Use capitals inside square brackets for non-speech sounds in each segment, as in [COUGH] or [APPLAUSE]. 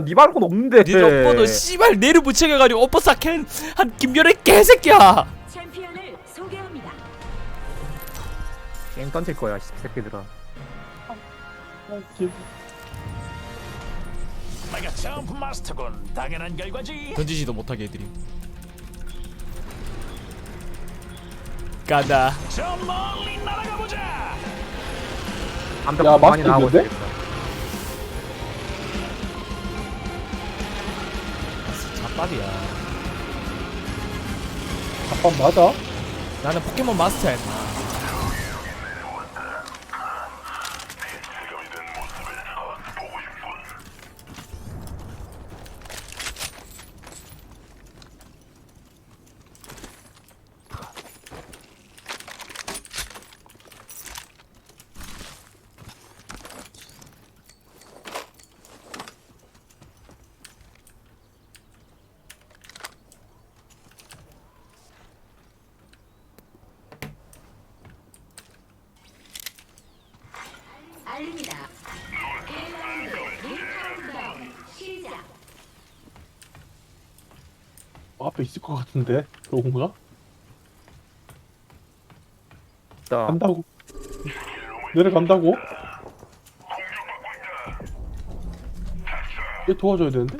니 말고는 없는데. 니 오빠도 씨발 내를 붙여가지고 오빠 사캔 한 김별의 개새끼야 챔피언을 소개합니다. 게임 던질 거야, 이 새끼들아. 내가 점프 마스터군. 당연한 결과지. 던지지도 못하게 해드림 간다 저 멀리 날아가 보자. 암벽 야, 많이 나오고 있는데? 있어. 잡밥이야 잠깐 맞아? 나는 포켓몬 마스터야 임마 알립니다. 1라운드 링 카운트다운 시작. 앞에 있을 것 같은데 그런가? 자, 간다고 내려간다고? 얘 도와줘야 되는데?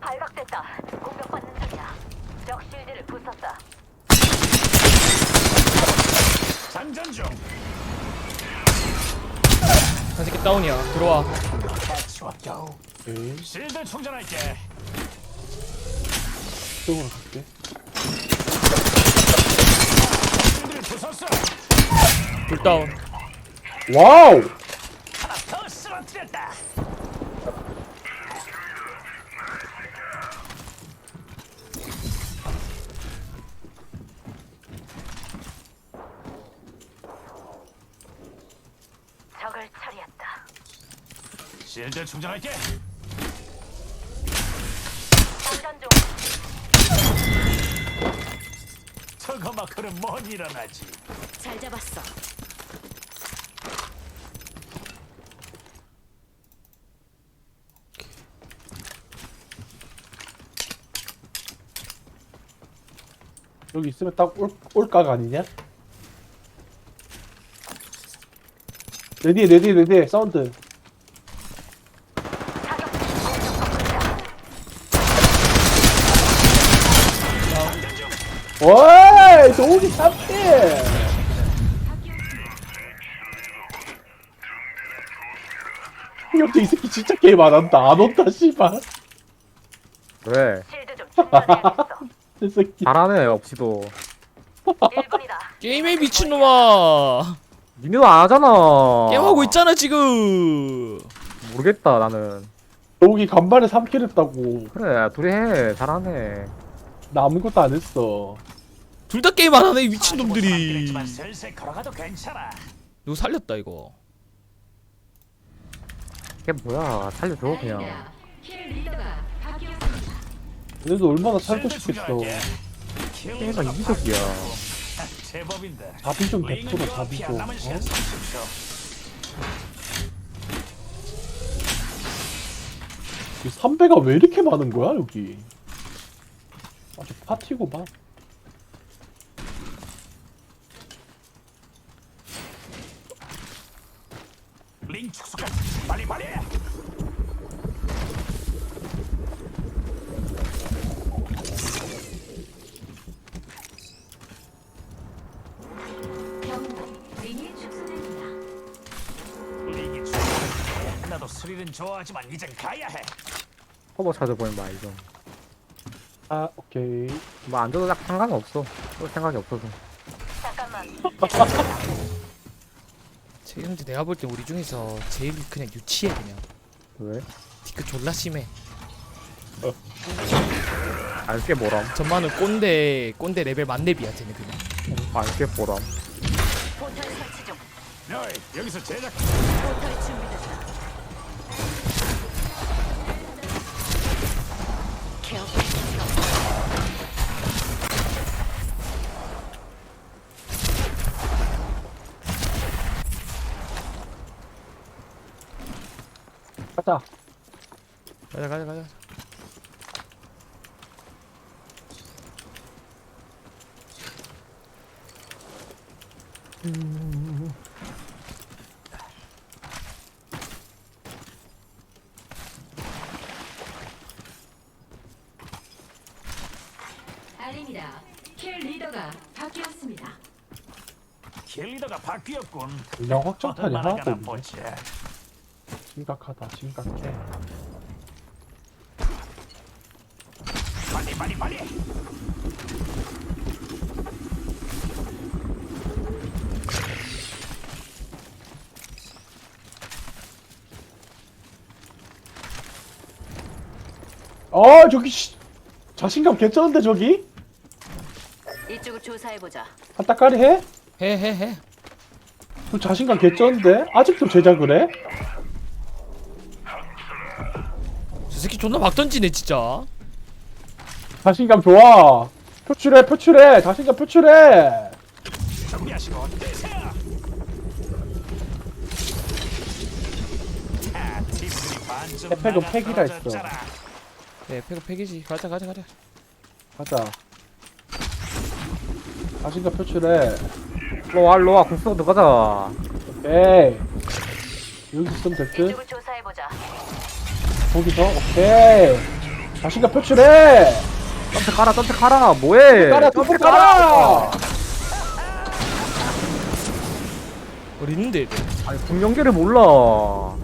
발각됐다. 공격받는 중이야. 적 실드를 부쉈다. 장전 중. 한 새끼 다운이야 들어와 겨우. 오케이 실드 충전할게. 이쪽으로 갈게 실드를 부쉈어. 둘 다운 와우! 하나 더 쓰러뜨렸다. 적을 처리했다. 실드 충전할게. 장전 중. 저거 마크는 못 일어나지. 잘 잡았어. 여기 있으면 딱 올, 올각 아니냐? 내 뒤에 내 뒤에 내 뒤에 사운드 도우기 탑대 옆에 이 새끼 진짜 게임 안 한다 안 온다 씨발 왜? 실드 좀 충전해야겠어. 이 새끼 잘하네, 없이도. 1분이다. 게임에 미친놈아 니네도 안 하잖아. 게임하고 있잖아 지금 모르겠다, 나는. 도우기 간만에 3킬 했다고 그래, 둘이 해. 잘하네. 나 아무것도 안 했어 둘 다 게임 안 하네 이뭐 미친 놈들이 했지만 슬슬 걸어가도 괜찮아. 누구 살렸다 이거 걔 뭐야. 살려줘, 그냥. 얘네도 얼마나 살고 싶겠어. 걔가 이기적이야. 제법인데. 자비 좀윙100% 자비 피한 좀 어? 시간 30초. 이 3배가 왜 이렇게 많은 거야 여기 아주 파티고만 링 축소까지 빨리 빨리. 경고. 링이 축소됩니다. 링이 축소. 나도 스릴은 좋아하지만 이젠 가야 해. 커버 찾아보면 말 좀. 아 오케이 뭐 안 줘도 딱 상관은 없어. 볼 생각이 없어서. 잠깐만. [LAUGHS] 지금도 내가 볼 때 우리 중에서 제일 그냥 유치해 그냥 왜? 디크 졸라 심해 알게 뭐람. 전만은 꼰대 꼰대 레벨 만렙이야 쟤는 그냥 알게 뭐람. 포털 설치 중. 너희 여기서 제작 포털 준비됐다. 가자. 가자 가자 가자 아닙니다. 킬 리더가 바뀌었습니다. 킬리더가 바뀌었군. 그냥 확정탄이 얼마나 하나도 가나 없네. 보자. 심각하다, 심각해. 빨리 빨리 빨리. 어, 저기, 씨. 자신감 개쩌는데, 저기? 이쪽을 조사해 보자. 한따까리 해? 해 해해 저 자신감 개쩌는데? 아직도 제작을 해? 저 새끼 존나 막 던지네 진짜 자신감 좋아. 표출해, 표출해. 자신감 표출해. 에펙은 나가 팩이라 했어. 네 팩은 팩이지 가자 가자 가자 가자. 자신감 표출해. 일로와 일로와 궁 쓰고 들어가자 오케이. 여기 있으면 될 듯? 이쪽을 조사해 보자. 거기서? 오케이. 자신감 표출해! 점프 가라 점프 가라 뭐해 깔아, 점프 깔아! 어디 있는데 얘들 아니 궁 연계를 몰라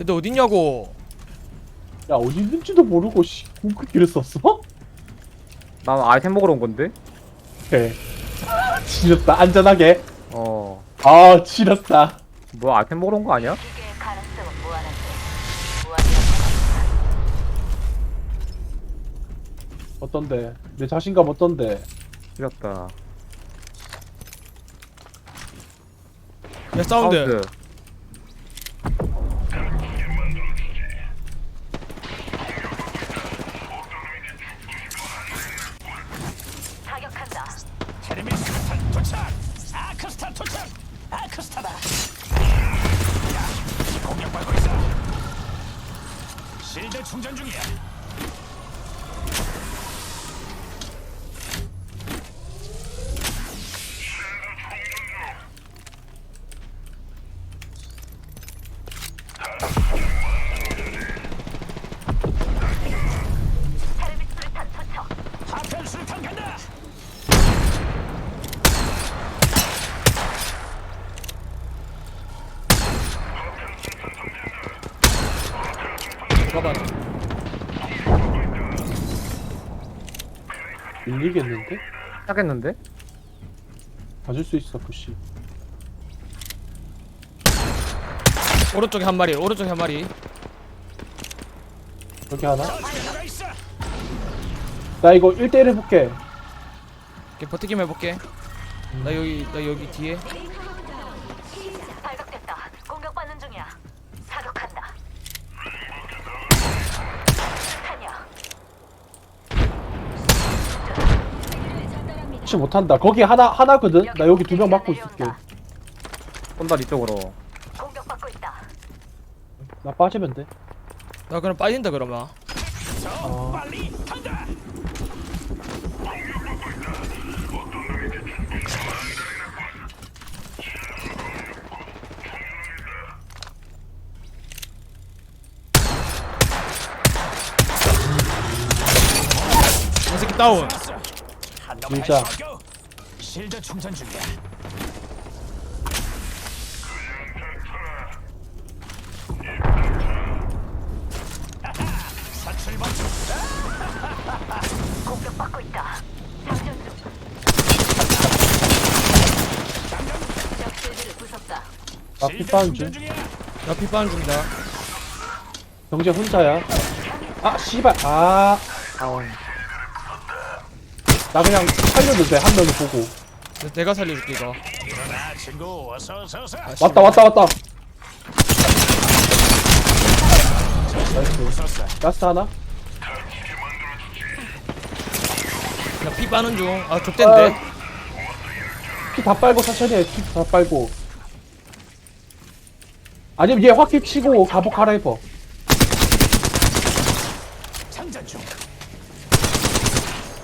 얘들 어딨냐고 야, 어디 있는지도 모르고, 씨, 궁극기를 썼어? 난 아이템 먹으러 온 건데 오케이. [LAUGHS] 지렸다, 안전하게. 어 아, 지렸다. 뭐야 아이템 먹으러 온 거 아니야? 기계의 가능성은 무한한데 무한이라고 어떤데? 내 자신감 어떤데? 지렸다 야 사운드 사운드 타격한다. 테르미 스탄 도착. 아크스타 도착. 아크스타다. 야, 공격받고 있어. 실드 충전 중이야. 가봐 밀리겠는데? 시작했는데? 봐줄 수 있어, 부시. 오른쪽에 한 마리 오른쪽에 한 마리 여기 하나? 나 이거 1대1 해볼게. 이렇게 버티기만 해볼게 나 여기 나 여기 뒤에 발각됐다. 공격받는 중이야. 사격한다. 탄이야. 혹시 못한다. 거기 하나, 하나거든? 나 여기 두 명 막고 있을게. 쏜다 이쪽으로 공격받고 있다. 나 빠지면 돼. 나 그럼 빠진다 그러면 저 어. 이 새끼 다운 진짜. 실드 충전 중이야. 하하, 사출 범주. 공격받고 있다. 장전 중. 적 실드를 부쉈다. 나 실드 핏바운 충전 중. 중이야. 나 피빠는 중이다 경제 혼자야. 아, 씨발. 아. 나 그냥 살려도 돼. 한 명이 보고. 내- 내가 살려줄게 이거 일어나 친구 어서 어서 어서. 왔다, 왔다, 왔다. 나이스. 라스트 하나? 나 피 빠는 중아 좁댄데 키다 빨고 천천히 해. 키다 빨고. 아니면 얘 확킬 치고 갑옷 갈아입어. 장전 중.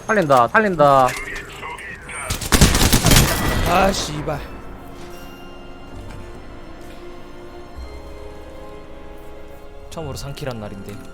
살린다 살린다. 아 씨발. 처음으로 3킬 한 날인데